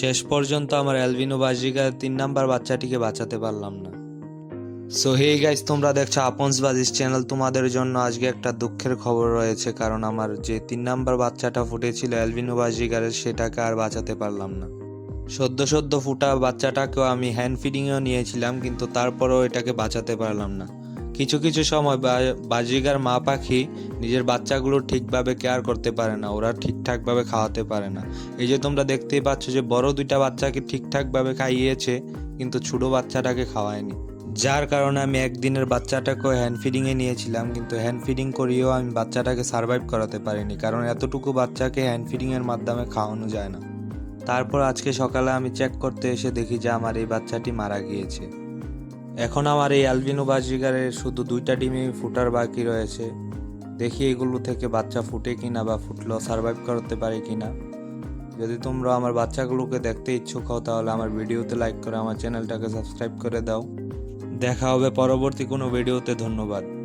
শেষ পর্যন্ত আমার অ্যালবিনো বাজিকার তিন নাম্বার বাচ্চাটিকে বাঁচাতে পারলাম না। সো হে গাইস তোমরা দেখছ আপনস বাজিস চ্যানেল। তোমাদের জন্য আজকে একটা দুঃখের খবর রয়েছে, কারণ আমার যে তিন নাম্বার বাচ্চাটা ফুটেছিল অ্যালবিনো বাজিকারের সেটাকে আর বাঁচাতে পারলাম না। সদ্য সদ্য ফুটা বাচ্চাটাকেও আমি হ্যান্ড ফিডিংয়েও নিয়েছিলাম, কিন্তু তারপরেও এটাকে বাঁচাতে পারলাম না। কিছু কিছু সময় বাজিগার মা পাখি নিজের বাচ্চাগুলো ঠিকভাবে কেয়ার করতে পারে না, ওরা ঠিকঠাকভাবে খাওয়াতে পারে না। এই যে তোমরা দেখতেই পাচ্ছ যে বড় দুইটা বাচ্চাকে ঠিকঠাকভাবে খাইয়েছে, কিন্তু ছোটো বাচ্চাটাকে খাওয়ায়নি। যার কারণে আমি একদিনের বাচ্চাটাকেও হ্যান্ড ফিডিংয়ে নিয়েছিলাম, কিন্তু হ্যান্ড ফিডিং করিয়েও আমি বাচ্চাটাকে সার্ভাইভ করাতে পারিনি, কারণ এতটুকু বাচ্চাকে হ্যান্ড ফিডিংয়ের মাধ্যমে খাওয়ানো যায় না। তারপর আজকে সকালে আমি চেক করতে এসে দেখি যে আমার এই বাচ্চাটি মারা গিয়েছে। এখন আমার এই অ্যালবিনো বাজিগারের শুধু দুইটা ডিমই ফুটার বাকি রয়েছে। দেখি এগুলো থেকে বাচ্চা ফুটে কিনা বা ফুটলো সার্ভাইভ করতে পারে কিনা। যদি তোমরা আমার বাচ্চাগুলোকে দেখতে ইচ্ছুক হও, তাহলে আমার ভিডিওতে লাইক করে আমার চ্যানেলটাকে সাবস্ক্রাইব করে দাও। দেখা হবে পরবর্তী কোনো ভিডিওতে, ধন্যবাদ।